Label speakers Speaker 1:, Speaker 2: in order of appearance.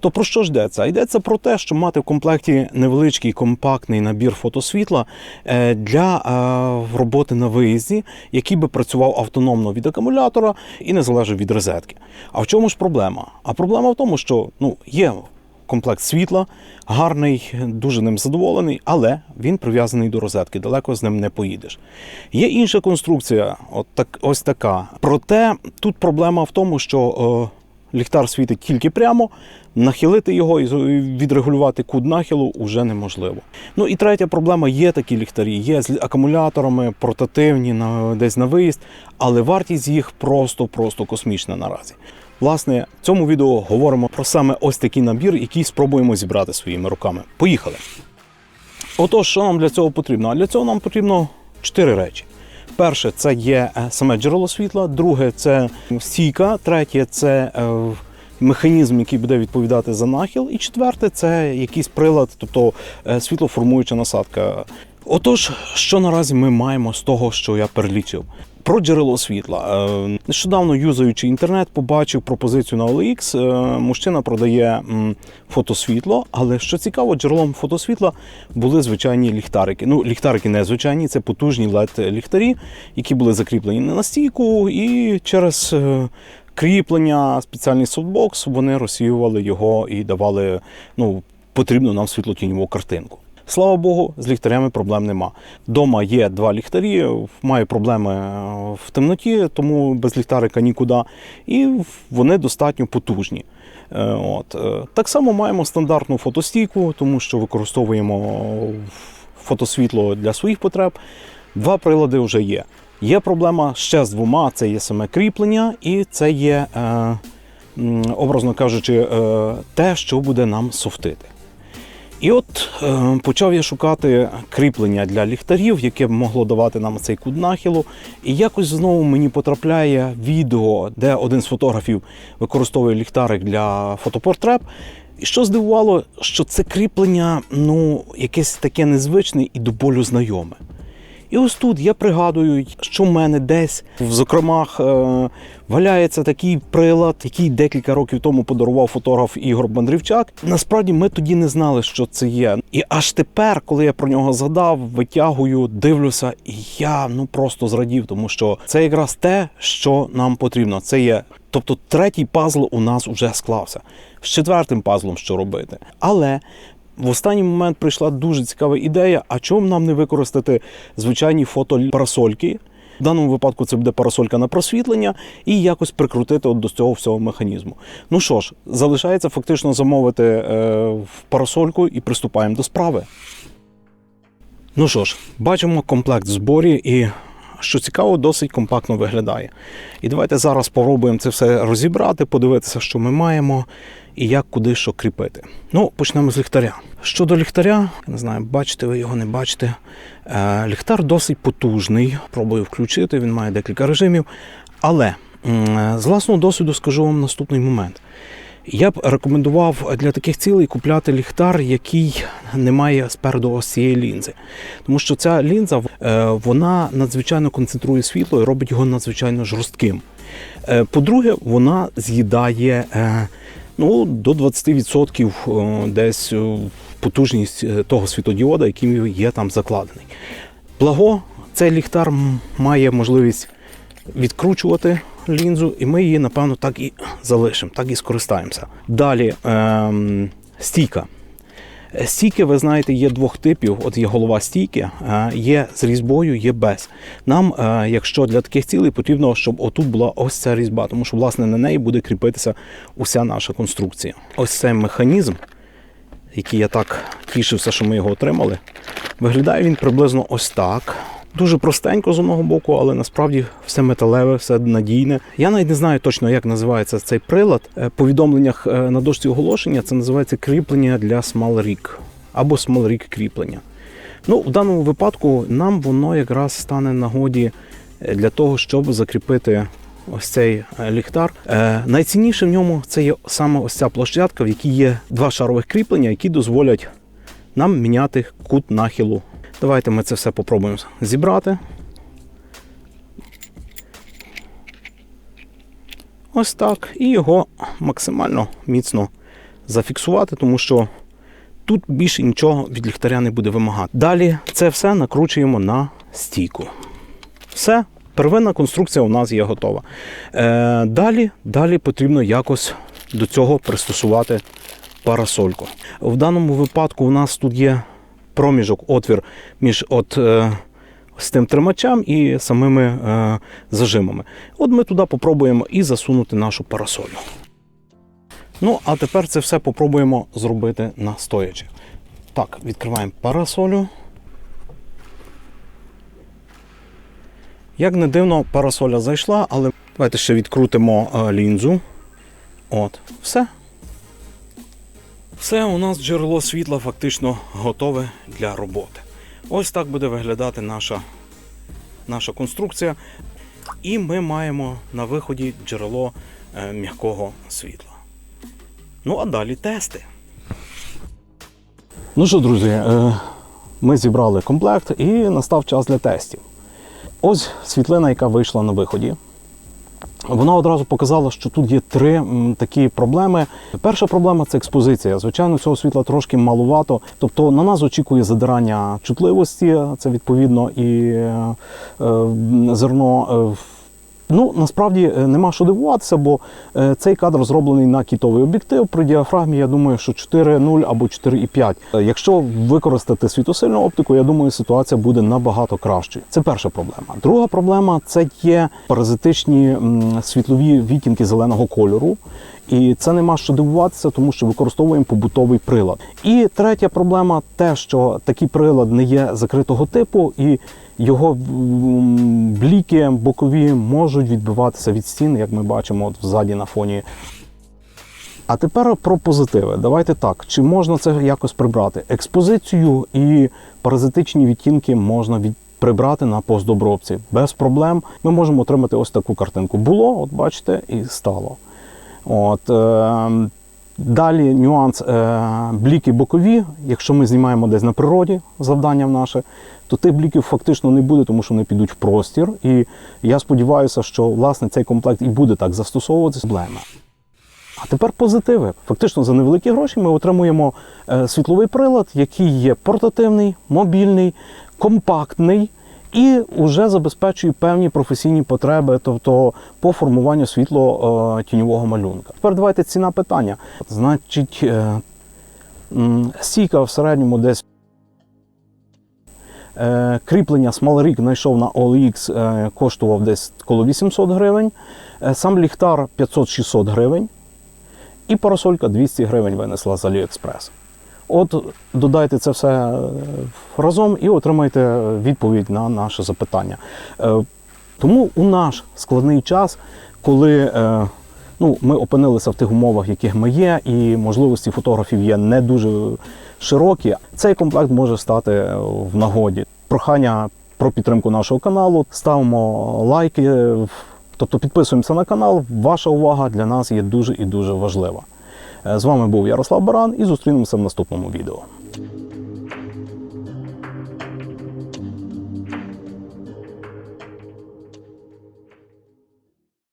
Speaker 1: То про що йдеться? Йдеться про те, щоб мати в комплекті невеличкий компактний набір фотосвітла е, для е, роботи на виїзді, який би працював автономно від акумулятора і не залежав від розетки. А в чому ж проблема? А проблема в тому, що ну, є комплект світла, гарний, дуже ним задоволений, але він прив'язаний до розетки, далеко з ним не поїдеш. Є інша конструкція, от так, ось така. Проте тут проблема в тому, що е, ліхтар світить тільки прямо, нахилити його і відрегулювати кут нахилу вже неможливо. Ну і третя проблема: є такі ліхтарі, є з акумуляторами, портативні на, десь на виїзд, але вартість їх просто-просто космічна наразі. Власне, в цьому відео говоримо про саме ось такий набір, який спробуємо зібрати своїми руками. Поїхали! Отож, що нам для цього потрібно? А для цього нам потрібно чотири речі. Перше це є е, саме джерело світла, друге це стійка, третє це е, механізм, який буде відповідати за нахил, і четверте це якийсь прилад, тобто е, світлоформуюча насадка. Отож, що наразі ми маємо з того, що я перелічив? Про джерело світла. Е, Нещодавно юзаючи інтернет, побачив пропозицію на OLX. Е, Мужчина продає фотосвітло, але що цікаво, джерелом фотосвітла були звичайні ліхтарики. Ну, ліхтарики не звичайні, це потужні led ліхтарі, які були закріплені на стійку, і через е, кріплення, спеціальний софтбокс, вони розсіювали його і давали ну, потрібну нам світлотіньову картинку. Слава Богу, з ліхтарями проблем нема. Дома є два ліхтарі, маю проблеми е, в темноті, тому без ліхтарика нікуди. І вони достатньо потужні. Е, От. е, Так само маємо стандартну фотостійку, тому що використовуємо фотосвітло для своїх потреб. Два прилади вже є. Є проблема ще з двома: це є саме кріплення, і це є, образно кажучи, те, що буде нам софтити. І от е, почав я шукати кріплення для ліхтарів, яке б могло давати нам цей кут нахилу. І якось знову мені потрапляє відео, де один з фотографів використовує ліхтарик для фотопортрет. І що здивувало, що це кріплення ну, якесь таке незвичне і до болю знайоме. І ось тут я пригадую, що в мене десь в зокремах е, валяється такий прилад, який декілька років тому подарував фотограф Ігор Бандрівчак. Насправді ми тоді не знали, що це є. І аж тепер, коли я про нього згадав, витягую, дивлюся, і я ну просто зрадів, тому що це якраз те, що нам потрібно. Це є. Тобто третій пазл у нас вже склався. З четвертим пазлом що робити. Але в останній момент прийшла дуже цікава ідея, а чому нам не використати звичайні фотопарасольки. В даному випадку це буде парасолька на просвітлення і якось прикрутити от до цього всього механізму. Ну що ж, залишається фактично замовити е, парасольку і приступаємо до справи. Ну що ж, бачимо комплект зборі і. Що цікаво, досить компактно виглядає. І давайте зараз спробуємо це все розібрати, подивитися, що ми маємо і як куди що кріпити. Ну, почнемо з ліхтаря. Щодо ліхтаря, не знаю, бачите ви його, не бачите. Е, ліхтар досить потужний. Пробую включити, він має декілька режимів. Але з власного досвіду скажу вам наступний момент. Я б рекомендував для таких цілей купляти ліхтар, який не має спереду ось цієї лінзи. Тому що ця лінза е, вона надзвичайно концентрує світло і робить його надзвичайно жорстким. Е, По-друге, вона з'їдає е, ну, до 20% е, десь потужність того світлодіода, який є там закладений. Благо, цей ліхтар має можливість відкручувати лінзу, і ми її, напевно, так і залишимо, так і скористаємося. Далі ем, стійка. Е, Стійки, ви знаєте, є двох типів. От є голова стійки, е, є з різьбою, є без. Нам, е, якщо для таких цілей, потрібно, щоб отут була ось ця різьба, тому що власне на неї буде кріпитися уся наша конструкція. Ось цей механізм, який я так тішився, що ми його отримали. Виглядає він приблизно ось так. Дуже простенько з одного боку, але насправді все металеве, все надійне. Я навіть не знаю точно, як називається цей прилад. Е, По повідомленнях е, на дошці оголошення це називається кріплення для Rig або Rig кріплення. Ну, в даному випадку нам воно якраз стане нагоді е, для того, щоб закріпити ось цей ліхтар. Найцінніше в ньому це є саме ось ця площадка, в якій є два шарових кріплення, які дозволять нам міняти кут нахилу. Давайте ми це все попробуємо зібрати. Ось так. І його максимально міцно зафіксувати, тому що тут більше нічого від ліхтаря не буде вимагати. Далі це все накручуємо на стійку. Все, первинна конструкція у нас є готова. Е, далі, далі потрібно якось до цього пристосувати парасольку. В даному випадку у нас тут є проміжок, отвір між от, е, з тим тримачем і самими е, зажимами. От ми туди попробуємо і засунути нашу парасолю. Ну, а тепер це все попробуємо зробити на стоячи. Так, відкриваємо парасолю. Як не дивно, парасоля зайшла, але давайте ще відкрутимо е, лінзу. От, все. Все, у нас джерело світла фактично готове для роботи. Ось так буде виглядати наша, наша конструкція. І ми маємо на виході джерело е, м'якого світла. Ну, а далі тести. Ну що, друзі, е, ми зібрали комплект і настав час для тестів. Ось світлина, яка вийшла на виході. Вона одразу показала, що тут є три такі проблеми. Перша проблема це експозиція. Звичайно, цього світла трошки малувато. Тобто на нас очікує задирання чутливості, це відповідно і е, е, зерно. е, в- Ну, насправді е, нема що дивуватися, бо е, цей кадр зроблений на кітовий об'єктив. При діафрагмі, я думаю, що 4.0 або 4.5. Е, Якщо використати світосильну оптику, я думаю, ситуація буде набагато кращою. Це перша проблема. Друга проблема це є паразитичні світлові відтінки зеленого кольору. І це нема що дивуватися, тому що використовуємо побутовий прилад. І третя проблема те, що такий прилад не є закритого типу, і його бліки бокові можуть відбиватися від стін, як ми бачимо от ззаді на фоні. А тепер про позитиви. Давайте так. Чи можна це якось прибрати? Експозицію і паразитичні відтінки можна від... прибрати на постдобробці. Без проблем ми можемо отримати ось таку картинку. Було, от бачите, і стало. От, е, далі нюанс е, бліки бокові. Якщо ми знімаємо десь на природі завдання наше, то тих бліків фактично не буде, тому що вони підуть в простір. І я сподіваюся, що власне цей комплект і буде так застосовуватися. Проблема. А тепер позитиви. Фактично за невеликі гроші ми отримуємо е, світловий прилад, який є портативний, мобільний, компактний і вже забезпечує певні професійні потреби, тобто по формуванню світло е, тіньового малюнка. Тепер давайте ціна питання. Значить, е, стійка в середньому десь. Е, Кріплення Rig знайшов на OLX, коштував десь коло 800 гривень. Сам ліхтар 500-600 гривень. І парасолька 200 гривень винесла з AliExpress. От додайте це все е, разом і отримайте відповідь на наше запитання. Е, Тому у наш складний час, коли е, ну, ми опинилися в тих умовах, яких ми є, і можливості фотографів є не дуже широкі, цей комплект може стати в нагоді. Прохання про підтримку нашого каналу, ставимо лайки, тобто підписуємося на канал. Ваша увага для нас є дуже і дуже важлива. З вами був Ярослав Баран і зустрінемося в наступному відео.